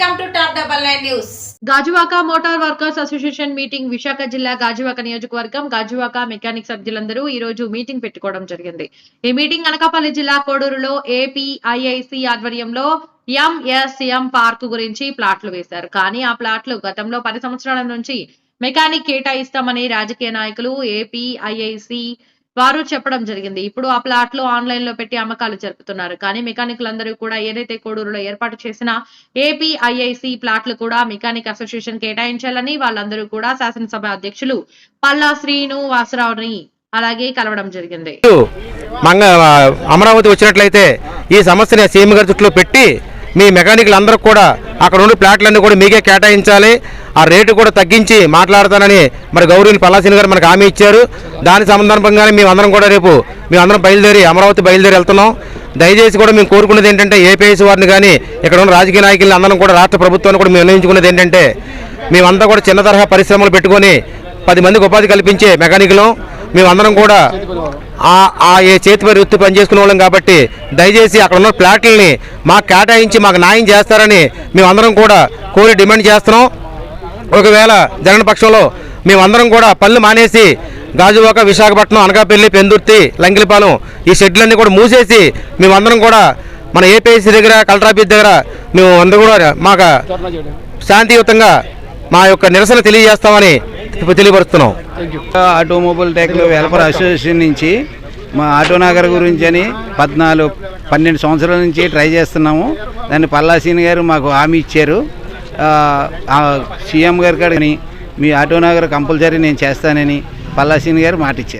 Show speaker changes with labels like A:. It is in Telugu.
A: Nine news.
B: Gajuwaka motor workers association meeting Visakha జిల్లా గాజువాక నియోజకవర్గం గాజువాక మెకానిక్ సభ్యులందరూ ఈ రోజు మీటింగ్ పెట్టుకోవడం జరిగింది. ఈ మీటింగ్ అనకాపల్లి జిల్లా కోడూరులో ఏపీఐఐసి ఆధ్వర్యంలో ఎంఎస్ఎం పార్క్ గురించి ప్లాట్లు వేశారు. కానీ ఆ ప్లాట్లు గతంలో పది సంవత్సరాల నుంచి మెకానిక్ కేటాయిస్తామని రాజకీయ నాయకులు ఏపీఐఐసి వారు చెప్పడం జరిగింది. ఇప్పుడు ఆ ప్లాట్లు ఆన్లైన్లో పెట్టి అమ్మకాలు జరుపుతున్నారు. కానీ మెకానికులందరూ కూడా ఏదైతే కోడూరులో ఏర్పాటు చేసిన ఏపీఐఐసి ప్లాట్లు కూడా మెకానిక్ అసోసియేషన్ కేటాయించాలని వాళ్ళందరూ కూడా శాసనసభ అధ్యక్షులు పల్లా శ్రీను వాసరావుని అలాగే కలవడం జరిగింది.
C: మంగ అమరావతి వచ్చినట్లయితే ఈ సమస్యని సీఎం గారి చుట్టూ పెట్టి మీ మెకానిక్లు అందరూ కూడా అక్కడ ఉండే ప్లాట్లన్నీ కూడా మీకే కేటాయించాలి. ఆ రేటు కూడా తగ్గించి మాట్లాడతానని మరి గౌరీలు పల్లాసిని గారు మనకు హామీ ఇచ్చారు. దాని సందర్భంగానే మేము అందరం కూడా రేపు మేము అందరం బయలుదేరి అమరావతి బయలుదేరి వెళ్తున్నాం. దయచేసి కూడా మేము కోరుకునేది ఏంటంటే ఏపీఎస్ వారిని కానీ ఇక్కడ ఉన్న రాజకీయ నాయకులను అందరం కూడా రాష్ట్ర ప్రభుత్వాన్ని కూడా మేము నిర్ణయించుకునేది ఏంటంటే మేమంతా కూడా చిన్న తరహా పరిశ్రమలు పెట్టుకొని పది మందికి ఉపాధి కల్పించే మెకానికలు. మేమందరం కూడా ఆ ఏ చేతి పని వృత్తి పని చేసుకునే వాళ్ళం కాబట్టి దయచేసి అక్కడ ఉన్న ప్లాట్లని మాకు కేటాయించి మాకు న్యాయం చేస్తారని మేమందరం కూడా కోరి డిమాండ్ చేస్తున్నాం. ఒకవేళ జగన్ పక్షంలో మేమందరం కూడా పనులు మానేసి గాజువాక విశాఖపట్నం అనకాపల్లి పెందుర్తి లంకిలిపాలెం ఈ షెడ్లన్నీ కూడా మూసేసి మేమందరం కూడా మన ఏపీఎస్సీ దగ్గర కలెక్టర్ ఆఫీస్ దగ్గర మేము అందరూ కూడా మాకు శాంతియుతంగా మా యొక్క నిరసన తెలియజేస్తామని తెలియపరుస్తున్నాం.
D: ఆటోమొబైల్ టెక్ వెల్ఫేర్ అసోసియేషన్ నుంచి మా ఆటో నగర్ గురించి అని పద్నాలుగు పన్నెండు సంవత్సరాల నుంచి ట్రై చేస్తున్నాము. దాన్ని పల్లాసీని గారు మాకు హామీ ఇచ్చారు. సీఎం గారి కాడని మీ ఆటో నగర్ కంపల్సరీ నేను చేస్తానని పల్లాసీని గారు మాట ఇచ్చారు